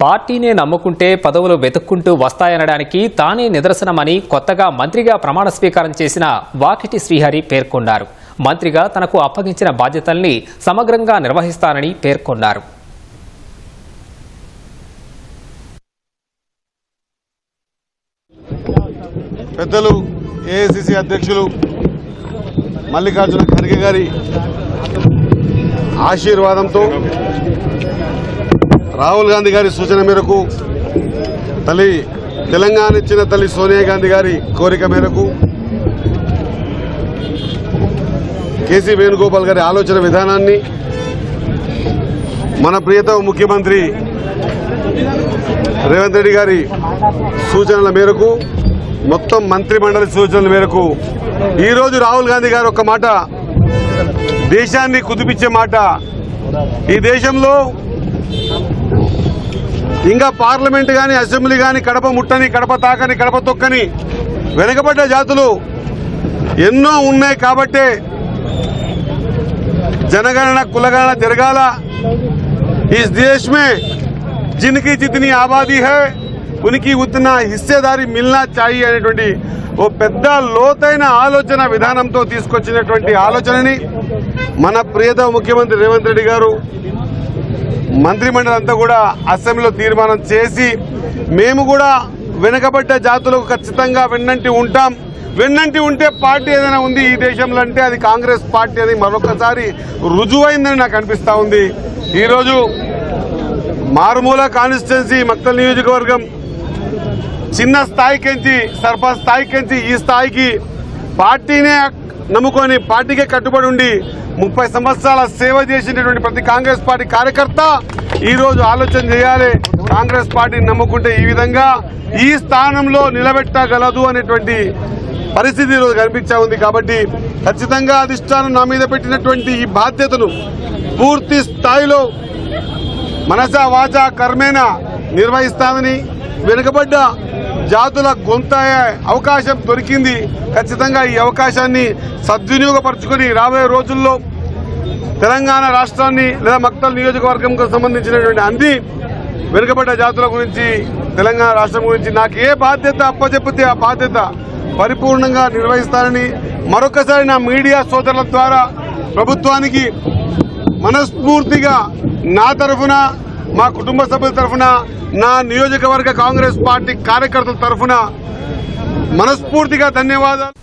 పార్టీనే నమ్ముకుంటే పదవులు వెతుక్కుంటూ వస్తాయనడానికి తానే నిదర్శనమని కొత్తగా మంత్రిగా ప్రమాణ స్వీకారం చేసిన వాకిటి శ్రీహరి పేర్కొన్నారు. మంత్రిగా తనకు అప్పగించిన బాధ్యతల్ని సమగ్రంగా నిర్వహిస్తానని పేర్కొన్నారు. పెద్దలు ఏఐసిసి అధ్యక్షులు మల్లికార్జున ఖర్గే గారి ఆశీర్వాదంతో రాహుల్ గాంధీ గారి సూచన మేరకు తల్లి తెలంగాణ ఇచ్చిన తల్లి సోనియా గాంధీ గారి కోరిక మేరకు కేసీ వేణుగోపాల్ గారి ఆలోచన విధానాన్ని మన ప్రియతమ ముఖ్యమంత్రి రేవంత్ రెడ్డి గారి సూచనల మేరకు మొత్తం మంత్రి మండలి సూచనల మేరకు ఈరోజు రాహుల్ గాంధీ గారు ఒక మాట దేశాన్ని కుదిపించే మాట. ఈ దేశంలో ఇంకా పార్లమెంట్ కానీ అసెంబ్లీ కానీ కడప ముట్టని కడప తాకని కడప తొక్కని వెనుకబడ్డ జాతులు ఎన్నో ఉన్నాయి కాబట్టే జనగణన కులగణన జరగాల. ఈ దేశమే జిన్కి జితని ఆబాదీ హే ఉనికి ఉత్తిన హిస్సేదారి మిల్నా చాయి అనేటువంటి ఓ పెద్ద లోతైన ఆలోచన విధానంతో తీసుకొచ్చినటువంటి ఆలోచనని మన ప్రియత ముఖ్యమంత్రి రేవంత్ రెడ్డి గారు మంత్రిమండలి అంతా కూడా అసెంబ్లీలో తీర్మానం చేసి మేము కూడా వెనుకబడ్డ జాతులకు ఖచ్చితంగా వెన్నంటి ఉంటాం. వెన్నంటి ఉంటే పార్టీ ఏదైనా ఉంది ఈ దేశంలో అంటే అది కాంగ్రెస్ పార్టీ అని మరొకసారి రుజువైందని నాకు అనిపిస్తూ ఉంది. ఈరోజు మారుమూల కాన్స్టిట్యున్సీ మక్తల్ నియోజకవర్గం చిన్న స్థాయికించి సర్పంచ్ స్థాయికించి ఈ స్థాయికి పార్టీనే నమ్ముకొని పార్టీకే కట్టుబడి ఉండి ముప్పై సంవత్సరాల సేవ చేసినటువంటి ప్రతి కాంగ్రెస్ పార్టీ కార్యకర్త ఈ రోజు ఆలోచన చేయాలి. కాంగ్రెస్ పార్టీని నమ్ముకుంటే ఈ విధంగా ఈ స్థానంలో నిలబెట్టగలదు అనేటువంటి పరిస్థితి ఈరోజు కనిపించా ఉంది. కాబట్టి ఖచ్చితంగా అధిష్టానం నా మీద పెట్టినటువంటి ఈ బాధ్యతను పూర్తి స్థాయిలో మనస వాచ కర్మేణ నిర్వహిస్తామని వెనుకబడ్డ జాతుల గొంతయ్యే అవకాశం దొరికింది. ఖచ్చితంగా ఈ అవకాశాన్ని సద్వినియోగపరచుకొని రాబోయే రోజుల్లో తెలంగాణ రాష్ట్రాన్ని లేదా మక్తల్ నియోజకవర్గంకు సంబంధించినటువంటి అన్ని వెనుకబడ్డ జాతుల గురించి తెలంగాణ రాష్ట్రం గురించి నాకు ఏ బాధ్యత అప్పచెప్పితే ఆ బాధ్యత పరిపూర్ణంగా నిర్వహిస్తానని మరొకసారి నా మీడియా సోదరుల ద్వారా ప్రభుత్వానికి మనస్ఫూర్తిగా నా తరఫున మా కుటుంబ సభ్యుల తరఫున నా నియోజకవర్గ కాంగ్రెస్ పార్టీ కార్యకర్తల తరఫున మనస్ఫూర్తిగా ధన్యవాదాలు.